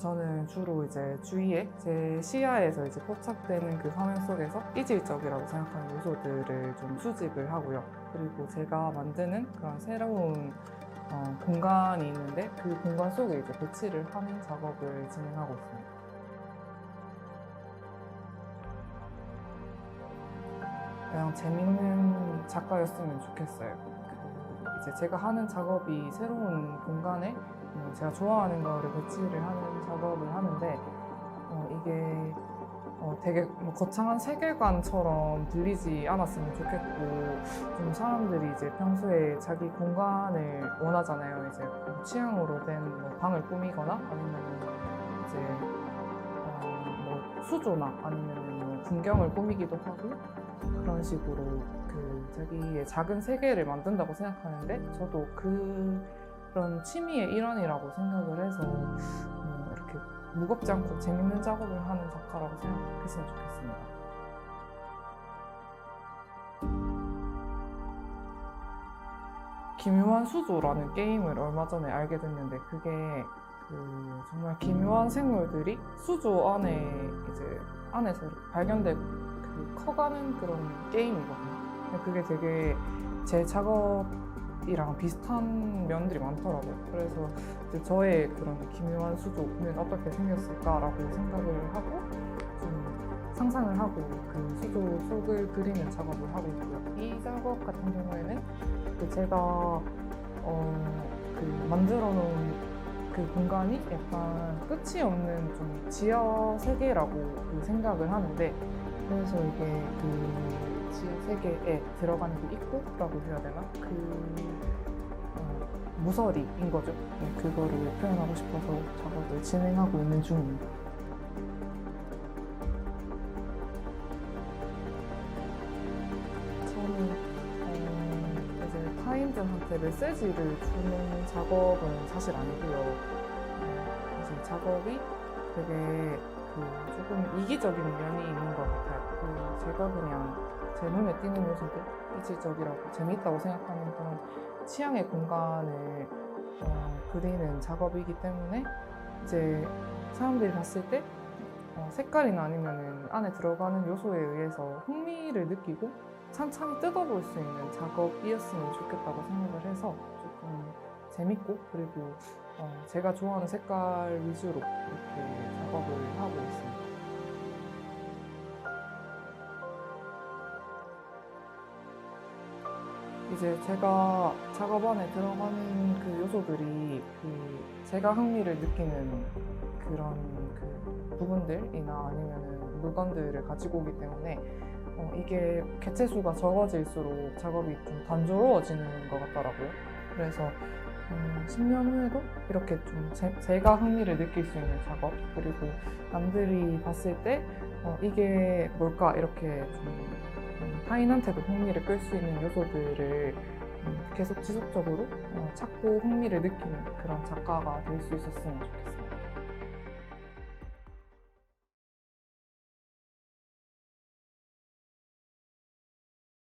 저는 주로 이제 주위에 제 시야에서 이제 포착되는 그 화면 속에서 이질적이라고 생각하는 요소들을 좀 수집을 하고요. 그리고 제가 만드는 그런 새로운 어, 공간이 있는데 그 공간 속에 이제 배치를 하는 작업을 진행하고 있습니다. 그냥 재밌는 작가였으면 좋겠어요. 그 이제 제가 하는 작업이 새로운 공간에 어, 제가 좋아하는 거를 배치를 하는 작업을 하는데 어, 이게 어, 되게 뭐 거창한 세계관처럼 들리지 않았으면 좋겠고 좀 사람들이 이제 평소에 자기 공간을 원하잖아요. 이제 뭐 취향으로 된 뭐 방을 꾸미거나 아니면 이제 수조나 아니면 뭐 풍경을 꾸미기도 하고 그런 식으로 그 자기의 작은 세계를 만든다고 생각하는데 저도 그 그런 취미의 일환이라고 생각을 해서 음, 이렇게 무겁지 않고 재밌는 작업을 하는 작가라고 생각했으면 좋겠습니다. 기묘한 수조라는 게임을 얼마 전에 알게 됐는데 그게 그 정말 기묘한 생물들이 수조 안에 이제 안에서 발견되고 그 커가는 그런 게임이거든요. 그게 되게 제 작업 이랑 비슷한 면들이 많더라고요. 그래서 이제 저의 그런 기묘한 수조는 어떻게 생겼을까라고 생각을 하고 좀 상상을 하고 그 수조 속을 그리는 작업을 하고 있고요. 이 작업 같은 경우에는 그 제가 어, 그 만들어 놓은 그 공간이 약간 끝이 없는 좀 지하 세계라고 그 생각을 하는데 그래서 이게 그 지하 세계에 들어가는 그 입구라고 해야 되나 그 어, 무서리인 거죠. 네, 그거를 표현하고 싶어서 작업을 진행하고 있는 중입니다. 저는 어, 이제 타인들한테 메시지를 주는 작업은 사실 아니고요. 어, 이제 작업이 되게 그 조금 이기적인 면이 있는 것 같아요. 그 제가 그냥 제 눈에 띄는 요소들, 이질적이라고 재미있다고 생각하는 그런 취향의 공간을 어, 그리는 작업이기 때문에 이제 사람들이 봤을 때 어, 색깔이나 아니면 안에 들어가는 요소에 의해서 흥미를 느끼고 찬찬히 뜯어볼 수 있는 작업이었으면 좋겠다고 생각을 해서 조금 재밌고 그리고 어, 제가 좋아하는 색깔 위주로 이렇게 작업을 하고 있습니다. 이제 제가 작업 안에 들어가는 그 요소들이 그 제가 흥미를 느끼는 그런 그 부분들이나 아니면은 물건들을 가지고 오기 때문에 어, 이게 개체 수가 적어질수록 작업이 좀 단조로워지는 것 같더라고요. 그래서 음, 10년 후에도 이렇게 좀 제, 가 흥미를 느낄 수 있는 작업 그리고 남들이 봤을 때 어, 이게 뭘까 이렇게 좀 음, 타인한테도 흥미를 끌 수 있는 요소들을 음, 계속 지속적으로 어, 찾고 흥미를 느끼는 그런 작가가 될 수 있었으면 좋겠어요.